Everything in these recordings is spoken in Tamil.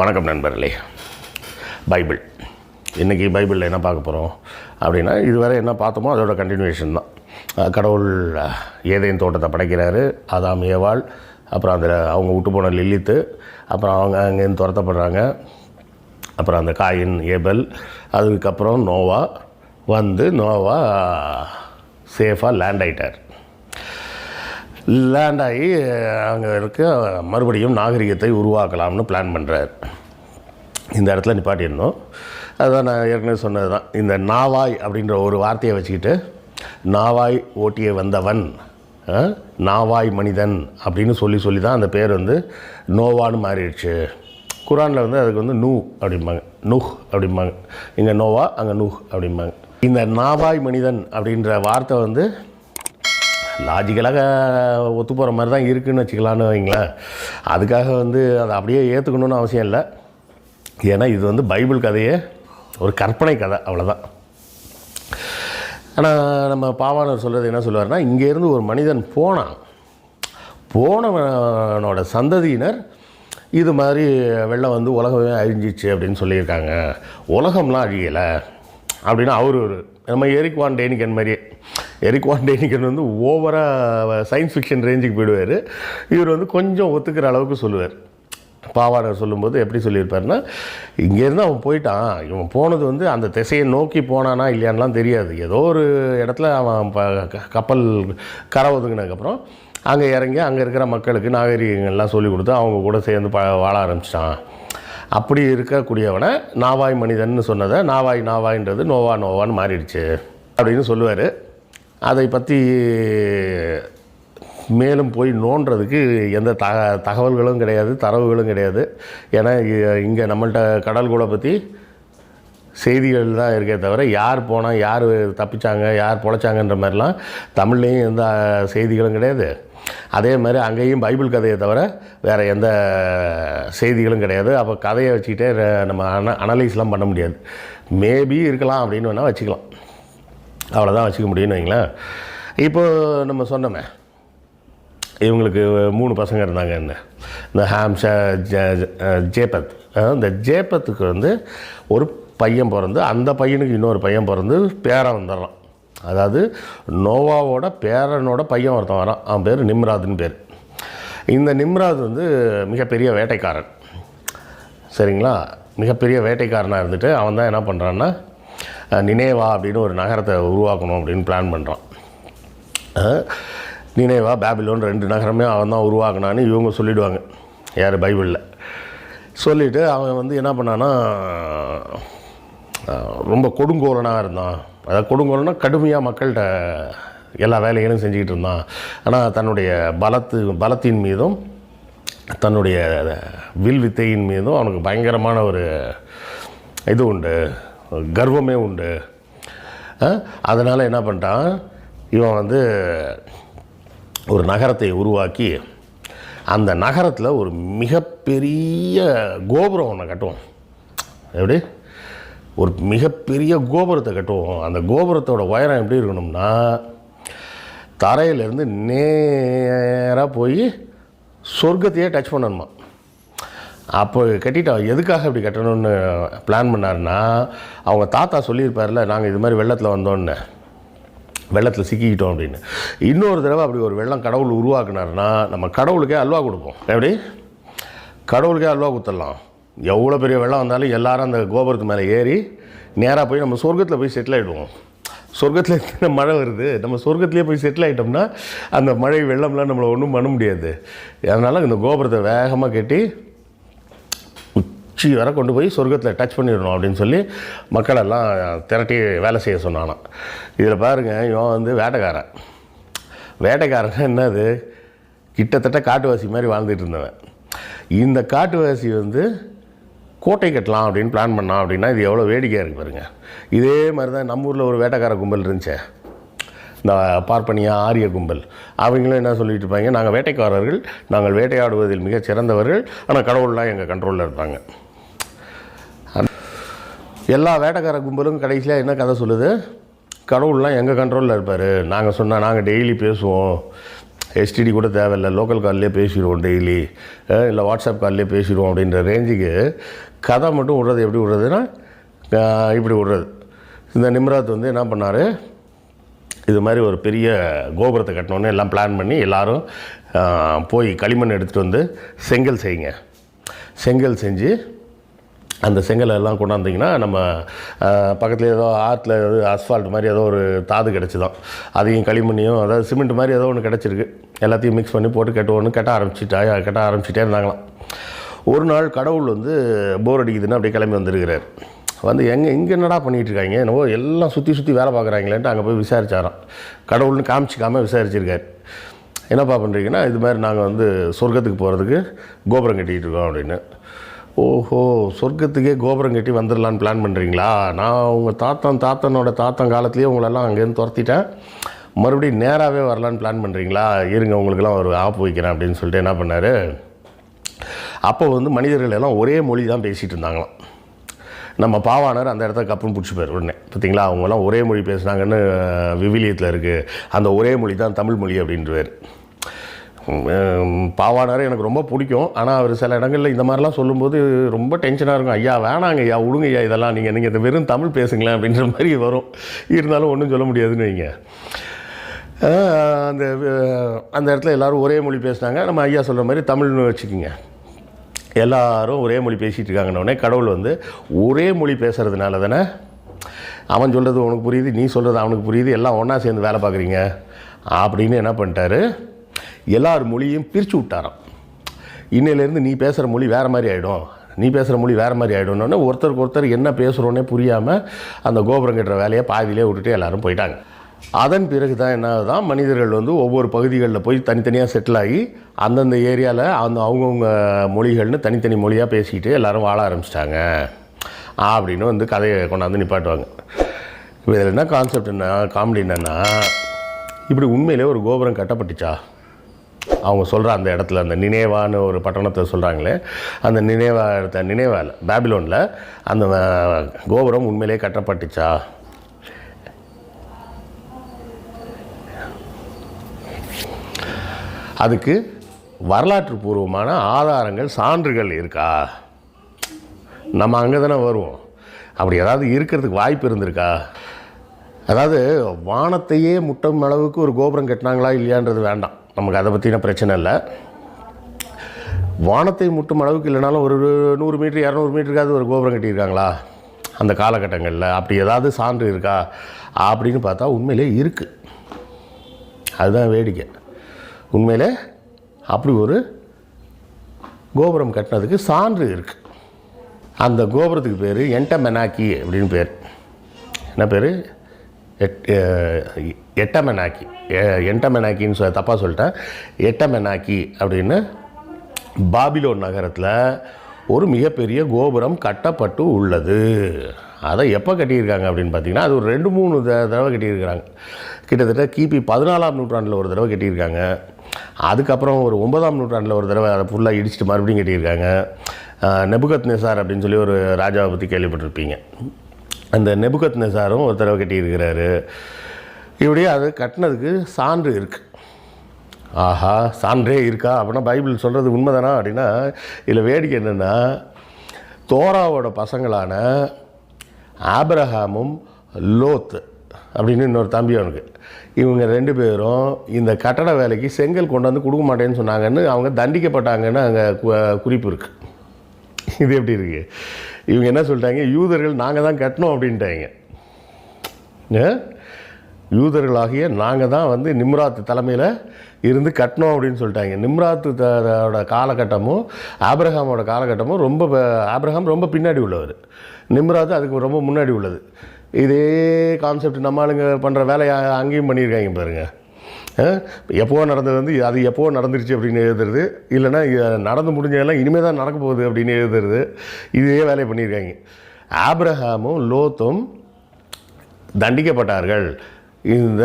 வணக்கம் நண்பர்களே. பைபிள். இன்றைக்கி பைபிளில் என்ன பார்க்க போகிறோம் அப்படின்னா இதுவரை என்ன பார்த்தோமோ அதோட கண்டினியூஷன் தான். கடவுள் ஏதேன் தோட்டத்தை படைக்கிறாரு. அதாம் ஏவாள் அப்புறம் அதில் அவங்க விட்டு போன லில்லித்து அப்புறம் அவங்க அங்கேருந்து துரத்தப்படுறாங்க. அப்புறம் அந்த காயின் ஏபல் அதுக்கப்புறம் நோவா வந்து நோவா சேஃபாக லேண்ட் ஆகிட்டார் லேண்ட் ஆகி அங்கே இருக்க மறுபடியும் நாகரிகத்தை உருவாக்கலாம்னு பிளான் பண்ணுறார் இந்த இடத்துல நிப்பாட்டிடணும். அதுதான் நான் ஏற்கனவே சொன்னது தான் இந்த நாவாய் அப்படின்ற ஒரு வார்த்தையை வச்சுக்கிட்டு நாவாய் ஓட்டிய வந்தவன் நாவாய் மனிதன் அப்படின்னு சொல்லி சொல்லி தான் அந்த பேர் வந்து நோவான்னு மாறிடுச்சு. குரானில் வந்து அதுக்கு வந்து நூ அப்படிம்பாங்க. நூஹ் அப்படிம்பாங்க. இங்கே நோவா அங்கே நூஹ் அப்படிம்பாங்க. இந்த நாவாய் மனிதன் அப்படின்ற வார்த்தை வந்து லாஜிக்கலாக ஒத்து போகிற மாதிரி தான் இருக்குன்னு வச்சுக்கலான்னு வைங்களேன். அதுக்காக வந்து அதை அப்படியே ஏற்றுக்கணும்னு அவசியம் இல்லை. ஏன்னா இது வந்து பைபிள் கதையே ஒரு கற்பனை கதை அவ்வளோதான் ஆனால் நம்ம பாவாணர் சொல்கிறது என்ன சொல்லுவார்னா இங்கேருந்து ஒரு மனிதன் போனான். போனவனோட சந்ததியினர் இது மாதிரி வெள்ளம் வந்து உலகமே அழிஞ்சிச்சு அப்படின்னு சொல்லியிருக்காங்க. உலகம்லாம் அழியலை. அப்படின்னு அவர் ஒரு நம்ம எரிக் வான் டேனிகன் மாதிரியே. எரிக் வான் டேனிகன் வந்து ஓவராக சயின்ஸ் ஃபிக்ஷன் ரேஞ்சுக்கு போயிடுவார். இவர் வந்து கொஞ்சம் ஒத்துக்கிற அளவுக்கு சொல்லுவார். பாவாணர் சொல்லும்போது எப்படி சொல்லியிருப்பாருன்னா இங்கேருந்து அவன் போயிட்டான். இவன் போனது வந்து அந்த திசையை நோக்கி போனானா இல்லையான்லாம் தெரியாது. ஏதோ ஒரு இடத்துல அவன் ப க- கப்பல் கரை ஒதுங்கினதுக்கப்புறம் அங்கே இறங்கி அங்கே இருக்கிற மக்களுக்கு நாகரிகங்கள்லாம் சொல்லி கொடுத்து அவங்க கூட சேர்ந்து ப வாழ ஆரம்பிச்சிட்டான். அப்படி இருக்கக்கூடியவனை நாவாய் மனிதன்னு சொன்னதை நாவாய் நாவாய்ன்றது நோவா நோவான்னு மாறிடுச்சு அப்படின்னு சொல்லுவார். அதை பற்றி மேலும் போய் நோண்டுறதுக்கு எந்த தக தகவல்களும் கிடையாது தரவுகளும் கிடையாது. ஏன்னா இங்கே நம்மள்கிட்ட கடல்குளை பற்றி செய்திகள் தான் இருக்கே தவிர யார் போனால் யார் தப்பிச்சாங்க யார் பொழைச்சாங்கன்ற மாதிரிலாம் தமிழ்லேயும் எந்த செய்திகளும் கிடையாது. அதே மாதிரி அங்கேயும் பைபிள் கதையை தவிர வேறு எந்த செய்திகளும் கிடையாது. அப்போ கதையை வச்சுக்கிட்டே நம்ம அன அனலைஸ்லாம் பண்ண முடியாது. மேபி இருக்கலாம் அப்படின்னு வேணால் வச்சுக்கலாம். அவ்வளோதான் வச்சுக்க முடியும்னு வைங்களேன். இப்போது நம்ம சொன்னோமே இவங்களுக்கு மூணு பசங்க இருந்தாங்க என்ன? இந்த ஹாம்ஷா ஜேபத். இந்த ஜேபத்துக்கு வந்து ஒரு பையன் பிறந்து அந்த பையனுக்கு இன்னொரு பையன் பிறந்து பேரன் வந்துடுறான் அதாவது நோவாவோட பேரனோட பையன் ஒருத்தன் வரான். அவன் பேர் நிம்ராதுன்னு பேர். இந்த நிம்ராத் வந்து மிகப்பெரிய வேட்டைக்காரன். சரிங்களா? மிகப்பெரிய வேட்டைக்காரனாக இருந்துட்டு அவன் தான் என்ன பண்ணுறான்னா நினைவா அப்படின்னு ஒரு நகரத்தை உருவாக்கணும் அப்படின்னு பிளான் பண்ணுறான் நினைவா பேபிலோன் ரெண்டு நகரமே அவன் தான் உருவாக்குனான்னு இவங்க சொல்லிவிடுவாங்க யார்? பைபிளில். சொல்லிவிட்டு அவன் வந்து என்ன பண்ணான்னா ரொம்ப கொடுங்கோலனாக இருந்தான். அதாவது கொடுங்கோலனா கடுமையாக மக்கள்கிட்ட எல்லா வேலைகளும் செஞ்சுக்கிட்டு இருந்தான். ஆனால் தன்னுடைய பலத்து பலத்தின் மீதும் தன்னுடைய வில் வித்தையின் மீதும் அவனுக்கு பயங்கரமான ஒரு இது உண்டு. கர்வமே உண்டு. அதனால் என்ன பண்ணிட்டான்? இவன் வந்து ஒரு நகரத்தை உருவாக்கி அந்த நகரத்தில் ஒரு மிகப்பெரிய கோபுரம் ஒன்று கட்டுவோம் எப்படி? ஒரு மிகப்பெரிய கோபுரத்தை கட்டுவோம். அந்த கோபுரத்தோட உயரம் எப்படி இருக்கணும்னா தரையிலேருந்து நேராக போய் சொர்க்கத்தையே டச் பண்ணணுமா. அப்போ கட்டிட்டோம் எதுக்காக இப்படி கட்டணும்னு பிளான் பண்ணார்னா அவங்க தாத்தா சொல்லியிருப்பார்ல நாங்கள் இது மாதிரி வெள்ளத்தில் வந்தோன்னு வெள்ளத்தில் சிக்கிக்கிட்டோம் அப்படின்னு. இன்னொரு தடவை அப்படி ஒரு வெள்ளம் கடவுள் உருவாக்குனாருன்னா நம்ம கடவுளுக்கே அல்வா கொடுப்போம். எப்படி? கடவுளுக்கே அல்வா கொடுத்துடலாம். எவ்வளோ பெரிய வெள்ளம் வந்தாலும் எல்லாரும் அந்த கோபுரத்து மேலே ஏறி நேராக போய் நம்ம சொர்க்கத்தில் போய் செட்டில் ஆகிடுவோம் சொர்க்கத்தில் எத்தனை மழை வருது? நம்ம சொர்க்கத்துலேயே போய் செட்டில் ஆகிட்டோம்னா அந்த மழை வெள்ளம்லாம் நம்மளை ஒன்றும் பண்ண முடியாது. அதனால் இந்த கோபுரத்தை வேகமாக கட்டி உச்சி வர கொண்டு போய் சொர்க்கத்தில் டச் பண்ணிடணும் அப்படின்னு சொல்லி மக்களெல்லாம் திரட்டி வேலை செய்ய சொன்னானாம் இதில் பாருங்கள் இவன் வந்து வேட்டைக்காரன். வேட்டைக்காரன் என்னது? கிட்டத்தட்ட காட்டுவாசி மாதிரி வாழ்ந்துட்டு இருந்தவன். இந்த காட்டுவாசி வந்து கோட்டை கட்டலாம் அப்படின்னு பிளான் பண்ணான் அப்படின்னா இது எவ்வளோ வேடிக்கையாக இருக்குது பாருங்க. இதே மாதிரி தான் நம்ம ஊரில் ஒரு வேட்டைக்கார கும்பல் இருந்துச்சே. இந்த பார்ப்பனியா ஆரிய கும்பல். அவங்களும் என்ன சொல்லிட்டு இருப்பாங்க நாங்கள் வேட்டைக்காரர்கள் நாங்கள் வேட்டையாடுவதில் மிகச் சிறந்தவர்கள் ஆனால் கடவுள்லாம் எங்கள் கண்ட்ரோலில் இருப்பாங்க. எல்லா வேட்டைக்கார கும்பலும் கடைசியில் என்ன கதை சொல்லுது? கடவுள்லாம் எங்கள் கண்ட்ரோலில் இருப்பார்? நாங்கள் சொன்னால் நாங்கள் டெய்லி பேசுவோம். எஸ்டிடி கூட தேவையில்லை. லோக்கல் கால்லேயே பேசிடுவோம் டெய்லி இல்லை வாட்ஸ்அப் கால்லேயே பேசிடுவோம் அப்படின்ற ரேஞ்சுக்கு கதை மட்டும் விடுறது எப்படி விடுறதுன்னா இப்படி விடுறது. இந்த நிம்ராத் வந்து என்ன பண்ணார்? இது மாதிரி ஒரு பெரிய கோபுரத்தை கட்டணுன்னு எல்லாம் பிளான் பண்ணி எல்லோரும் போய் களிமண் எடுத்துகிட்டு வந்து செங்கல் செய்யுங்க. செங்கல் செஞ்சு அந்த செங்கலை எல்லாம் கொண்டாந்திங்கன்னா நம்ம பக்கத்தில் ஏதோ ஆற்றுல ஏதோ அஸ்ஃபால்ட் மாதிரி ஏதோ ஒரு தாது கிடச்சிதான். அதையும் களிமண்ணையும் அதாவது சிமெண்ட் மாதிரி ஏதோ ஒன்று கிடச்சிருக்கு. எல்லாத்தையும் மிக்ஸ் பண்ணி போட்டு கட்டுவோன்னு கட்ட ஆரம்பிச்சிட்டா கட்ட ஆரம்பிச்சிட்டே இருந்தாங்களாம். ஒரு நாள் கடவுள் வந்து போர் அடிக்குதுன்னு அப்படியே கிளம்பி வந்திருக்கிறார். வந்து எங்கே இங்கே என்னடா பண்ணிகிட்டு இருக்காங்க என்னவோ எல்லாம் சுற்றி சுற்றி வேலை பார்க்குறாங்களேன்ட்டு அங்கே போய் விசாரிச்சாராம். கடவுள்னு காமிச்சிக்காமல் விசாரிச்சிருக்காரு. என்னப்பா பண்ணுறீங்கன்னா இது மாதிரி நாங்கள் வந்து சொர்க்கத்துக்கு போகிறதுக்கு கோபுரம் கட்டிகிட்டு இருக்கோம் அப்படின்னு. ஓஹோ சொர்க்கத்துக்கே கோபுரம் கட்டி வந்துடலான்னு பிளான் பண்ணுறீங்களா நான் உங்கள் தாத்தன் தாத்தனோட தாத்தன் காலத்துலேயே உங்களெல்லாம் அங்கேருந்து துரத்திட்டேன். மறுபடியும் நேராகவே வரலான்னு பிளான் பண்ணுறீங்களா இருங்க உங்களுக்கெல்லாம் ஒரு ஆப் வைக்கிறேன் அப்படின்னு சொல்லிட்டு என்ன பண்ணார்? அப்போ வந்து மனிதர்கள் எல்லாம் ஒரே மொழி தான் பேசிகிட்டு இருந்தாங்களாம். நம்ம பாவானர் அந்த இடத்த கப்புன்னு பிடிச்சி போயிரு உடனே. பார்த்தீங்களா அவங்கெல்லாம் ஒரே மொழி பேசுனாங்கன்னு விவிலியத்தில் இருக்குது அந்த ஒரே மொழி தான் தமிழ் மொழி அப்படின்றவர். பாவாணர் எனக்கு ரொம்ப பிடிக்கும். ஆனால் அவர் சில இடங்களில் இந்த மாதிரிலாம் சொல்லும்போது ரொம்ப டென்ஷனாக இருக்கும். ஐயா வேணாங்க ஐயா விடுங்க ஐயா இதெல்லாம் நீங்கள் நீங்கள் இந்த வெறும் தமிழ் பேசுங்களேன் அப்படின்ற மாதிரி வரும். இருந்தாலும் ஒன்றும் சொல்ல முடியாதுன்னு வைங்க. அந்த அந்த இடத்துல எல்லாரும் ஒரே மொழி பேசுனாங்க. நம்ம ஐயா சொல்கிற மாதிரி தமிழ்னு வச்சுக்கோங்க. எல்லாரும் ஒரே மொழி பேசிகிட்டு இருக்காங்கன்ன கடவுள் வந்து ஒரே மொழி பேசுகிறதுனால தானே அவன் சொல்கிறது உனக்கு புரியுது நீ சொல்கிறது அவனுக்கு புரியுது எல்லாம் ஒன்றா சேர்ந்து வேலை பார்க்குறீங்க. அப்படின்னு என்ன பண்ணிட்டாரு? எல்லார் மொழியும் பிரித்து விட்டாராம். இன்னையிலேருந்து நீ பேசுகிற மொழி வேறு மாதிரி ஆகிடும் நீ பேசுகிற மொழி வேறு மாதிரி ஆகிடும்னு ஒருத்தருக்கு ஒருத்தர் என்ன பேசுகிறோன்னே புரியாமல் அந்த கோபுரம் கட்டுற வேலையை பாதியிலே விட்டுட்டு எல்லாரும் போயிட்டாங்க. அதன் பிறகு தான் என்ன மனிதர்கள் வந்து ஒவ்வொரு பகுதிகளில் போய் தனித்தனியாக செட்டில் ஆகி அந்தந்த ஏரியாவில் அந்த அவங்கவுங்க மொழிகள்னு தனித்தனி மொழியாக பேசிக்கிட்டு எல்லோரும் வாழ ஆரம்பிச்சிட்டாங்க. அப்படின்னு வந்து கதையை கொண்டாந்து நிப்பாட்டுவாங்க. இப்போ இதில் என்ன கான்செப்ட் என்ன காமெடி என்னென்னா இப்படி உண்மையிலே ஒரு கோபுரம் கட்டப்பட்டுச்சா? அவங்க சொல்கிற அந்த இடத்துல அந்த நினைவான்னு ஒரு பட்டணத்தை சொல்கிறாங்களே அந்த நினைவா இடத்த நினைவால் பேபிலோனில் அந்த கோபுரம் உண்மையிலே கட்டப்பட்டுச்சா? அதுக்கு வரலாற்று பூர்வமான ஆதாரங்கள் சான்றுகள் இருக்கா? நம்ம அங்கே தானே வருவோம். அப்படி ஏதாவது இருக்கிறதுக்கு வாய்ப்பு இருந்திருக்கா? அதாவது வானத்தையே முட்டும் அளவுக்கு ஒரு கோபுரம் கட்டினாங்களா இல்லையான்றது வேண்டாம். நமக்கு அதை பற்றின பிரச்சனை இல்லை. வானத்தை முட்டும் அளவுக்கு இல்லைனாலும் ஒரு நூறு மீட்ரு இரநூறு மீட்டருக்காவது ஒரு கோபுரம் கட்டியிருக்காங்களா? அந்த காலகட்டங்களில் அப்படி ஏதாவது சான்று இருக்கா? அப்படின்னு பார்த்தா உண்மையிலே இருக்குது அதுதான் வேடிக்கை. உண்மையிலே அப்படி ஒரு கோபுரம் கட்டினதுக்கு சான்று இருக்குது அந்த கோபுரத்துக்கு பேர் என்டமெனாக்கி அப்படின்னு பேர். என்ன பேர்? எட் எட்டமெனாக்கி எ- என்டமெனாக்கின்னு சொல் தப்பாக சொல்லிட்டேன். எட்டமெனாக்கி அப்படின்னு பாபிலோன் நகரத்தில் ஒரு மிகப்பெரிய கோபுரம் கட்டப்பட்டு உள்ளது. அதை எப்போ கட்டியிருக்காங்க அப்படின்னு பார்த்தீங்கன்னா அது ஒரு ரெண்டு மூணு த- தடவை கட்டியிருக்கிறாங்க. கிட்டத்தட்ட கிபி பதினாலாம் நூற்றாண்டில் ஒரு தடவை கட்டியிருக்காங்க. அதுக்கப்புறம் ஒரு ஒன்பதாம் நூற்றாண்டில் ஒரு தடவை அதை ஃபுல்லாக இடிச்சிட்டு மறுபடியும் கட்டியிருக்காங்க. நெபுகத் நெசார் அப்படின்னு சொல்லி ஒரு ராஜாவை பற்றி கேள்விப்பட்டிருப்பீங்க. அந்த நெபுகத் நெசாரும் ஒரு தடவை கட்டியிருக்கிறாரு. இப்படியே அது கட்டினதுக்கு சான்று இருக்குது ஆஹா சான்றே இருக்கா? அப்படின்னா பைபிள் சொல்கிறது உண்மைதானா அப்படின்னா இதில் வேடிக்கை என்னென்னா தோராவோட பசங்களான ஆப்ரஹாமும் லோத் அப்படின்னு இன்னொரு தம்பி அவனுக்கு. இவங்க ரெண்டு பேரும் இந்த கட்டட வேலைக்கு செங்கல் கொண்டு வந்து கொடுக்க மாட்டேன்னு சொன்னாங்கன்னு அவங்க தண்டிக்கப்பட்டாங்கன்னு அங்கே குறிப்பு இருக்குது இது எப்படி இருக்கு? இவங்க என்ன சொல்லிட்டாங்க? யூதர்கள் நாங்கள் தான் கட்டணும் அப்படின்ட்டாங்க. யூதர்களாகிய நாங்கள் தான் வந்து நிம்ராத் தலைமையில் இருந்து கட்டணும் அப்படின்னு சொல்லிட்டாங்க. நிம்ராத்து காலகட்டமும் ஆப்ரஹாமோட காலகட்டமும் ரொம்ப ஆப்ரஹாம் ரொம்ப பின்னாடி உள்ளவர். நிம்ராத் அதுக்கு ரொம்ப முன்னாடி உள்ளது. இதே கான்செப்ட் நம்ம ஆளுங்க பண்ணுற வேலையை அங்கேயும் பண்ணியிருக்காங்க பாருங்கள் எப்போ நடந்தது வந்து அது எப்போ நடந்துருச்சு அப்படின்னு எழுதுறது. இல்லைன்னா நடந்து முடிஞ்சதெல்லாம் இனிமேல் தான் நடக்க போகுது அப்படின்னு எழுதுறது. இதே வேலையை பண்ணியிருக்காங்க. ஆப்ரஹாமும் லோத்தும் தண்டிக்கப்பட்டார்கள். இந்த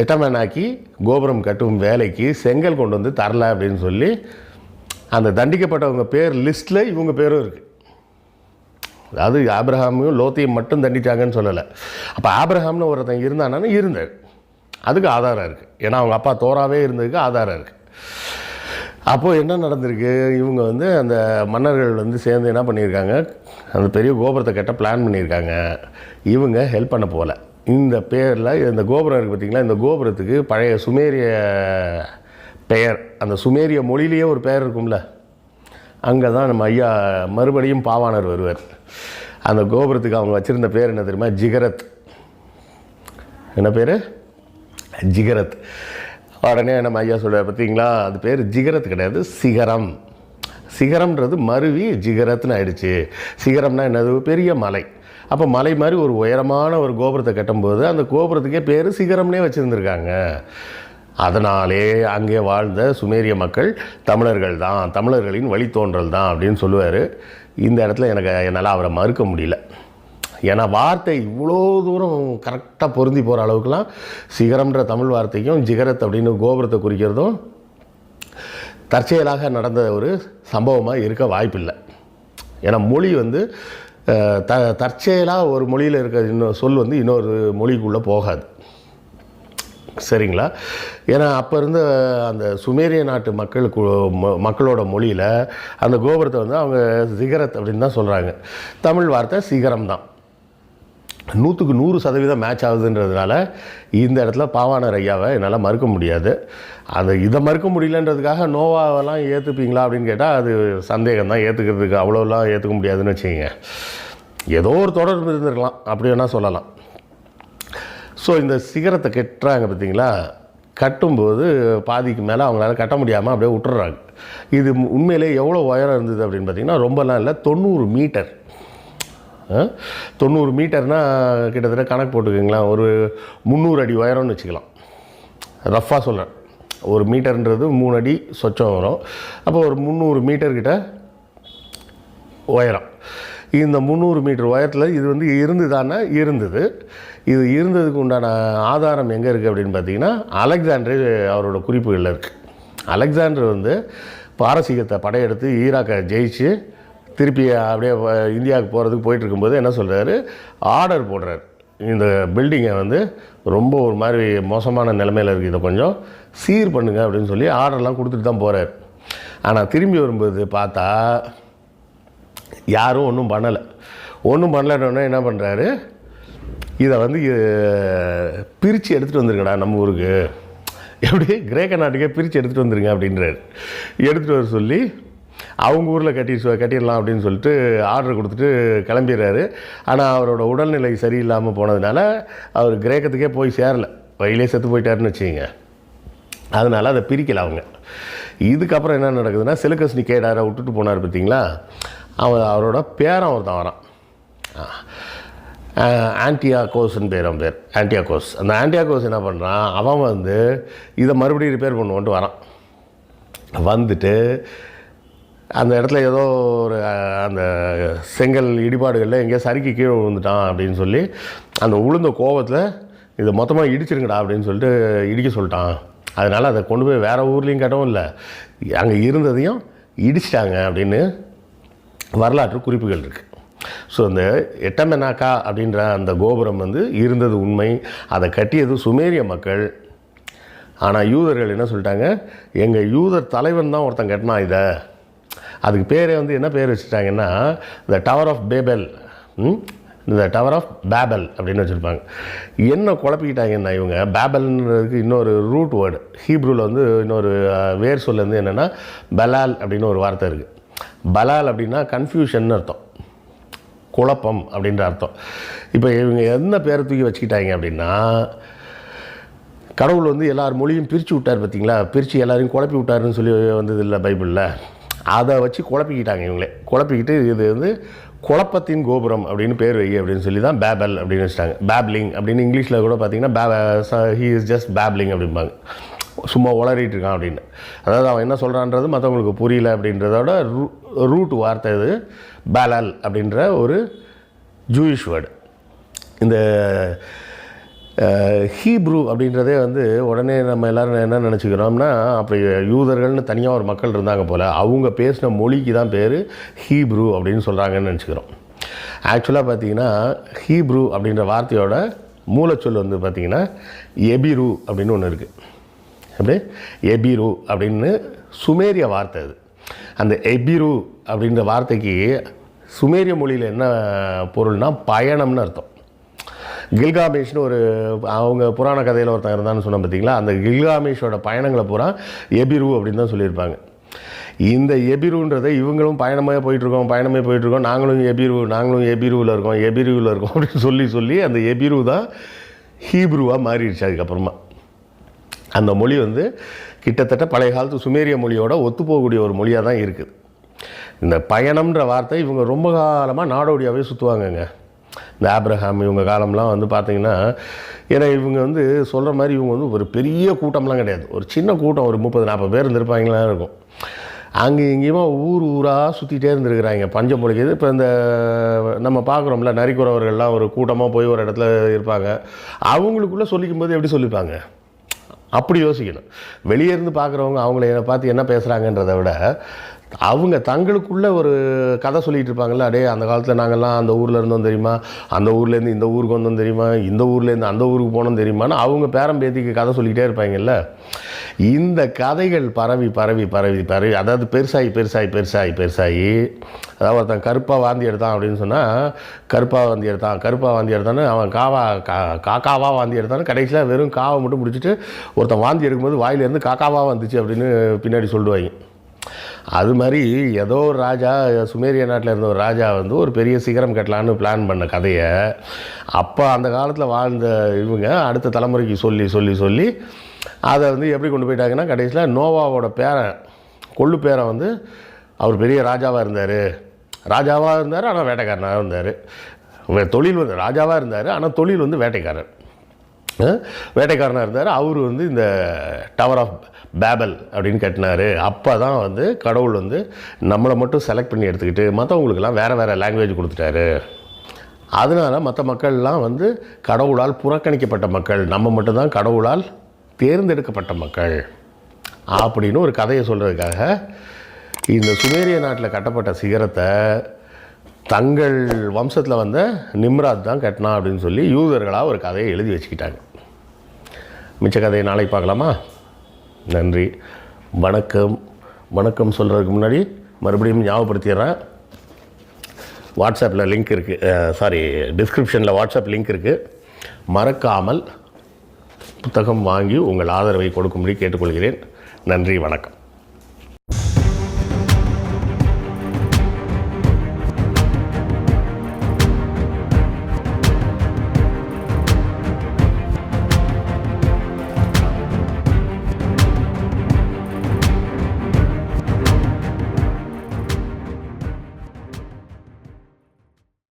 எட்டமனாக்கி கோபுரம் கட்டும் வேலைக்கு செங்கல் கொண்டு வந்து தரல அப்படின்னு சொல்லி அந்த தண்டிக்கப்பட்டவங்க பேர் லிஸ்ட்டில் இவங்க பேரும் இருக்குது அதாவது ஆப்ரஹாமையும் லோத்தையும் மட்டும் தண்டிச்சாங்கன்னு சொல்லலை. அப்போ ஆப்ரஹாம்னு ஒருத்தன் இருந்தானான்னு இருந்தார் அதுக்கு ஆதாரம் இருக்குது ஏன்னா அவங்க அப்பா தோராவே இருந்ததுக்கு ஆதாரம் இருக்குது அப்போது என்ன நடந்திருக்கு? இவங்க வந்து அந்த மன்னர்கள் வந்து சேர்ந்து என்ன பண்ணியிருக்காங்க? அந்த பெரிய கோபுரத்தை கட்ட பிளான் பண்ணியிருக்காங்க. இவங்க ஹெல்ப் பண்ண போகல. இந்த பேரில் இந்த கோபுரம் இருக்குது பார்த்திங்களா இந்த கோபுரத்துக்கு பழைய சுமேரிய பெயர் அந்த சுமேரிய மொழியிலேயே ஒரு பெயர் இருக்கும்ல. அங்கே தான் நம்ம ஐயா மறுபடியும் பாவாணர் வருவார். அந்த கோபுரத்துக்கு அவங்க வச்சுருந்த பேர் என்ன தெரியுமா? ஜிகரத். என்ன பேர்? ஜிகரத். உடனே நம்ம ஐயா சொல்லுவார் பார்த்தீங்களா அது பேர் ஜிகரத் கிடையாது சிகரம். சிகரம்ன்றது மருவி ஜிகரத்னு ஆயிடுச்சு. சிகரம்னா என்னது? பெரிய மலை. அப்போ மலை மாதிரி ஒரு உயரமான ஒரு கோபுரத்தை கட்டும்போது அந்த கோபுரத்துக்கே பேர் சிகரம்னே வச்சுருந்துருக்காங்க. அதனாலே அங்கே வாழ்ந்த சுமேரிய மக்கள் தமிழர்கள் தான் தமிழர்களின் வழித்தோன்றல் தான் அப்படின்னு சொல்லுவார். இந்த இடத்துல எனக்கு என்னால் அவரை மறுக்க முடியல. ஏன்னா வார்த்தை இவ்வளோ தூரம் கரெக்டாக பொருந்தி போகிற அளவுக்குலாம் சிகரம்ன்ற தமிழ் வார்த்தைக்கும் ஜிகரத் அப்படின்னு கோபுரத்தை குறிக்கிறதும் தற்செயலாக நடந்த ஒரு சம்பவமாக இருக்க வாய்ப்பில்லை. ஏன்னா மொழி வந்து த தற்செயலாக ஒரு மொழியில் இருக்க இன்னொரு சொல் வந்து இன்னொரு மொழிக்குள்ளே போகாது. சரிங்களா? ஏன்னா அப்போ இருந்த அந்த சுமேரிய நாட்டு மக்களுக்கு மக்களோட மொழியில் அந்த கோபுரத்தை வந்து அவங்க சிகரத் அப்படின்னு தான் சொல்கிறாங்க. தமிழ் வார்த்தை சிகரம் தான் நூற்றுக்கு நூறு சதவீதம் மேட்ச் ஆகுதுன்றதுனால இந்த இடத்துல பாவானர் ஐயாவை என்னால் மறுக்க முடியாது. அது இதை மறுக்க முடியலன்றதுக்காக நோவாவெல்லாம் ஏற்றுப்பீங்களா அப்படின்னு கேட்டால் அது சந்தேகம் தான். ஏற்றுக்கிறதுக்கு அவ்வளோலாம் ஏற்றுக்க முடியாதுன்னு வச்சுக்கோங்க. ஏதோ ஒரு தொடர்பு இருந்திருக்கலாம். அப்படி வேணால் சொல்லலாம். ஸோ இந்த சிகரத்தை கட்டுறாங்க பார்த்தீங்களா கட்டும்போது பாதிக்கு மேலே அவங்களால கட்ட முடியாமல் அப்படியே விட்டுறாங்க. இது உண்மையிலே எவ்வளோ உயரம் இருந்தது அப்படின்னு பார்த்தீங்கன்னா ரொம்பலாம் இல்லை தொண்ணூறு மீட்டர். தொண்ணூறு மீட்டர்னால் கிட்டத்தட்ட கணக்கு போட்டுக்கோங்களேன். ஒரு முந்நூறு அடி உயரம்னு வச்சுக்கலாம். ரஃப்பாக சொல்கிறேன் ஒரு மீட்டர்ன்றது மூணு அடி சொச்சம் வரும். அப்போ ஒரு முந்நூறு மீட்டர்கிட்ட உயரம். இந்த முந்நூறு மீட்டர் உயரத்தில் இது வந்து இருந்துதானே இருந்தது. இது இருந்ததுக்கு உண்டான ஆதாரம் எங்கே இருக்குது அப்படின்னு பார்த்தீங்கன்னா அலெக்சாண்டர் அவரோட குறிப்புகளில் இருக்குது அலெக்சாண்டர் வந்து பாரசீகத்தை படையெடுத்து ஈராக்கை ஜெயிச்சு திருப்பி அப்படியே இந்தியாவுக்கு போகிறதுக்கு போயிட்டு இருக்கும்போது என்ன சொல்கிறாரு ஆர்டர் போடுறாரு. இந்த பில்டிங்கை வந்து ரொம்ப ஒரு மாதிரி மோசமான நிலமையில் இருக்குது இதை கொஞ்சம் சீர் பண்ணுங்க அப்படின்னு சொல்லி ஆர்டர்லாம் கொடுத்துட்டு தான் போகிறார் ஆனால் திரும்பி வரும்போது பார்த்தா யாரும் ஒன்றும் பண்ணலை. ஒன்றும் பண்ணலன்னொன்னே என்ன பண்ணுறாரு இதை வந்து பிரித்து எடுத்துகிட்டு வந்துருங்கடா நம்ம ஊருக்கு. எப்படி? கிரேக்க நாட்டுக்கே பிரித்து எடுத்துகிட்டு வந்துருங்க அப்படின்றாரு. எடுத்துகிட்டு வர சொல்லி அவங்க ஊரில் கட்டி கட்டிடலாம் அப்படின்னு சொல்லிட்டு ஆர்டர் கொடுத்துட்டு கிளம்பிடுறாரு. ஆனால் அவரோட உடல்நிலை சரியில்லாமல் போனதுனால அவர் கிரேக்கத்துக்கே போய் சேரலை. வழியிலே செத்து போயிட்டாருன்னு வச்சுக்கோங்க. அதனால் அதை பிரிக்கலை அவங்க. இதுக்கப்புறம் என்ன நடக்குதுன்னா சிலுக்கஸ் நிக்கேடாரை விட்டுட்டு போனார் பார்த்தீங்களா அவன் அவரோட பேரன் ஒருத்தன் வரான். ஆன்டியாகோஸ்ன்னு பேர் அவன் பேர். ஆன்டியாகோஸ் அந்த ஆன்டியாகோஸ் என்ன பண்ணுறான் அவன் வந்து இதை மறுபடியும் ரிப்பேர் பண்ணுவோன்ட்டு வரான். வந்துட்டு அந்த இடத்துல ஏதோ ஒரு அந்த செங்கல் இடிபாடுகளில் எங்கேயோ சறுக்கி கீழே விழுந்துட்டான் அப்படின்னு சொல்லி அந்த உளுந்த கோவத்தில் இதை மொத்தமாக இடிச்சிருங்கடா அப்படின்னு சொல்லிட்டு இடிக்க சொல்லிட்டான். அதனால் அதை கொண்டு போய் வேறு ஊர்லேயும் கட்டவும் இல்லை. அங்கே இருந்ததையும் இடிச்சிட்டாங்க அப்படின்னு வரலாற்று குறிப்புகள் இருக்குது ஸோ அந்த எட்டமெனாக்கா அப்படின்ற அந்த கோபுரம் வந்து இருந்தது உண்மை. அதை கட்டியது சுமேரிய மக்கள். ஆனால் யூதர்கள் என்ன சொல்லிட்டாங்க? எங்கள் யூதர் தலைவன் தான் ஒருத்தன் கட்டினான் இதை. அதுக்கு பேரே வந்து என்ன பேர் வச்சுட்டாங்கன்னா த டவர் ஆஃப் பேபல் இந்த டவர் ஆஃப் பேபல் அப்படின்னு வச்சுருப்பாங்க. என்ன குழப்பிக்கிட்டாங்கன்னா இவங்க பேபல்ன்றதுக்கு இன்னொரு ரூட் வேர்டு ஹீப்ரூவில் வந்து இன்னொரு வேர் சொல் வந்து என்னென்னா பலால் அப்படின்னு ஒரு வார்த்தை இருக்குது பலால் அப்படின்னா கன்ஃபியூஷன் அர்த்தம். குழப்பம் அப்படின்ற அர்த்தம். இப்போ இவங்க என்ன பேரை தூக்கி வச்சுக்கிட்டாங்க அப்படின்னா கடவுள் வந்து எல்லார் மொழியும் பிரித்து விட்டார் பார்த்தீங்களா பிரித்து எல்லாரையும் குழப்பி விட்டாருன்னு சொல்லி வந்தது இல்லை பைபிளில். அதை வச்சு குழப்பிக்கிட்டாங்க இவங்களே. குழப்பிக்கிட்டு இது வந்து குழப்பத்தின் கோபுரம் அப்படின்னு பேர் வை அப்படின்னு சொல்லி தான் பேபல் அப்படின்னு வச்சுட்டாங்க. பேப்லிங் அப்படின்னு இங்கிலீஷில் கூட பார்த்தீங்கன்னா பே ஹீ இஸ் ஜஸ்ட் பேப்லிங் அப்படிம்பாங்க. சும்மா உளறிட்டு இருக்கான் அப்படின்னு. அதாவது அவன் என்ன சொல்கிறான்றது மற்றவங்களுக்கு புரியல அப்படின்றதோட ரூ ரூட் வார்த்தை இது பேலல் அப்படின்ற ஒரு ஜூயிஷ் வேர்டு இந்த ஹீப்ரூ அப்படின்றதே வந்து உடனே நம்ம எல்லாரும் என்ன நினச்சிக்கிறோம்னா அப்படி யூதர்கள்னு தனியாக ஒரு மக்கள் இருந்தாங்க போல் அவங்க பேசின மொழிக்கு தான் பேர் ஹீப்ரூ அப்படின்னு சொல்கிறாங்கன்னு நினச்சிக்கிறோம். ஆக்சுவலாக பார்த்தீங்கன்னா ஹீப்ரூ அப்படின்ற வார்த்தையோட மூலச்சொல் வந்து பார்த்திங்கன்னா எபிரு அப்படின்னு ஒன்று இருக்குது அப்படி எபிரு அப்படின்னு சுமேரிய வார்த்தை அது. அந்த எபிரு அப்படின்ற வார்த்தைக்கு சுமேரிய மொழியில் என்ன பொருள்னா பயணம்னு அர்த்தம். கில்காமேஷ்னு ஒரு அவங்க புராண கதையில் ஒருத்தன் இருந்தான்னு சொன்னோம் பார்த்தீங்களா அந்த கில்காமேஷோட பயணங்களை பூரா எபிரு அப்படின்னு தான் சொல்லியிருப்பாங்க. இந்த எபிருன்றதை இவங்களும் பயணமாக போயிட்டுருக்கோம் பயணமே போயிட்டுருக்கோம். நாங்களும் எபிரு நாங்களும் எபிருவில் இருக்கோம் எபிருவில் இருக்கோம் அப்படின்னு சொல்லி சொல்லி அந்த எபிரு தான் ஹீப்ருவாக மாறிடுச்சு அதுக்கப்புறமா. அந்த மொழி வந்து கிட்டத்தட்ட பழைய காலத்து சுமேரிய மொழியோட ஒத்துப்போகக்கூடிய ஒரு மொழியாக தான் இருக்குது. இந்த பயணம்ன்ற வார்த்தை இவங்க ரொம்ப காலமாக நாடோடியாகவே சுற்றுவாங்கங்க இந்த ஆப்ரஹாம் இவங்க காலம்லாம் வந்து பார்த்திங்கன்னா ஏன்னா இவங்க வந்து சொல்கிற மாதிரி இவங்க வந்து ஒரு பெரிய கூட்டம்லாம் கிடையாது. ஒரு சின்ன கூட்டம் ஒரு முப்பது நாற்பது பேர் இருந்திருப்பாங்களா இருக்கும். அங்கே இங்கேயுமா ஊர் ஊராக சுற்றிட்டே இருந்திருக்கிறாங்க. பஞ்சம் பொழிக்குது இப்போ இந்த நம்ம பார்க்குறோம்ல நரிக்குறவர்கள்லாம் ஒரு கூட்டமாக போய் ஒரு இடத்துல இருப்பாங்க. அவங்களுக்குள்ளே சொல்லிக்கும் போது எப்படி சொல்லிப்பாங்க? அப்படி யோசிக்கணும். வெளியே இருந்து பார்க்குறவங்க அவங்கள பார்த்து என்ன பேசுகிறாங்கன்றதை விட அவங்க தங்களுக்குள்ள ஒரு கதை சொல்லிட்டு இருப்பாங்கல்ல அடே அந்த காலத்தில் நாங்கள்லாம் அந்த ஊரில் இருந்தோம் தெரியுமா? அந்த ஊர்லேருந்து இந்த ஊருக்கு வந்தோம் தெரியுமா? இந்த ஊர்லேருந்து அந்த ஊருக்கு போனோம் தெரியுமான்னு அவங்க பேரம்பேத்திக்கு கதை சொல்லிக்கிட்டே இருப்பாங்கல்ல. இந்த கதைகள் பரவி பரவி பரவி பரவி அதாவது பெருசாகி பெருசாகி பெருசாகி பெருசாகி அதாவது ஒருத்தன் கருப்பாக வாந்தி எடுத்தான் அப்படின்னு சொன்னால் கருப்பாக வாந்தி எடுத்தான் கருப்பாக வாந்தி எடுத்தான்னு அவன் காவா கா காக்காவாக வாந்தி எடுத்தான்னு கடைசியில் வெறும் காவை மட்டும் முடிச்சுட்டு ஒருத்தன் வாந்தி எடுக்கும்போது வாயிலேருந்து காக்காவாக வந்துச்சு அப்படின்னு பின்னாடி சொல்லுவாங்க. அது மாதிரி ஏதோ ஒரு ராஜா சுமேரிய நாட்டில் இருந்த ஒரு ராஜா வந்து ஒரு பெரிய சிகரம் கட்டலான்னு பிளான் பண்ண கதையை அப்போ அந்த காலத்தில் வாழ்ந்த இவங்க அடுத்த தலைமுறைக்கு சொல்லி சொல்லி சொல்லி அதை வந்து எப்படி கொண்டு போயிட்டாங்கன்னா கடைசியில் நோவாவோட பேரன் கொள்ளு பேரன் வந்து அவர் பெரிய ராஜாவாக இருந்தார். ராஜாவாக இருந்தார் ஆனால் வேட்டைக்காரனாக இருந்தார். தொழில் வந்து ராஜாவாக இருந்தார் ஆனால் தொழில் வந்து வேட்டைக்காரர். வேட்டைக்காரனாக இருந்தார். அவர் வந்து இந்த டவர் ஆஃப் பேபல் அப்படின்னு கட்டினார். அப்போ தான் வந்து கடவுள் வந்து நம்மளை மட்டும் செலக்ட் பண்ணி எடுத்துக்கிட்டு மற்றவங்களுக்கெல்லாம் வேறு வேறு லாங்குவேஜ் கொடுத்துட்டாரு. அதனால் மற்ற மக்கள்லாம் வந்து கடவுளால் புறக்கணிக்கப்பட்ட மக்கள் நம்ம மட்டும்தான் கடவுளால் தேர்ந்தெடுக்கப்பட்ட மக்கள் அப்படின்னு ஒரு கதையை சொல்கிறதுக்காக இந்த சுமேரிய நாட்டில் கட்டப்பட்ட சிகரத்தை தங்கள் வம்சத்தில் வந்த நிம்ராத் தான் கட்டினா அப்படின்னு சொல்லி யூதர்களாக ஒரு கதையை எழுதி வச்சுக்கிட்டாங்க. மிச்ச கதையை நாளைக்கு பார்க்கலாமா? நன்றி. வணக்கம். வணக்கம் சொல்கிறதுக்கு முன்னாடி மறுபடியும் ஞாபகப்படுத்திடுறேன். வாட்ஸ்அப்பில் லிங்க் இருக்குது சாரி டிஸ்கிரிப்ஷனில் வாட்ஸ்அப் லிங்க் இருக்குது மறக்காமல் புத்தகம் வாங்கி உங்கள் ஆதரவை கொடுக்கும்படி கேட்டுக்கொள்கிறேன். நன்றி வணக்கம்.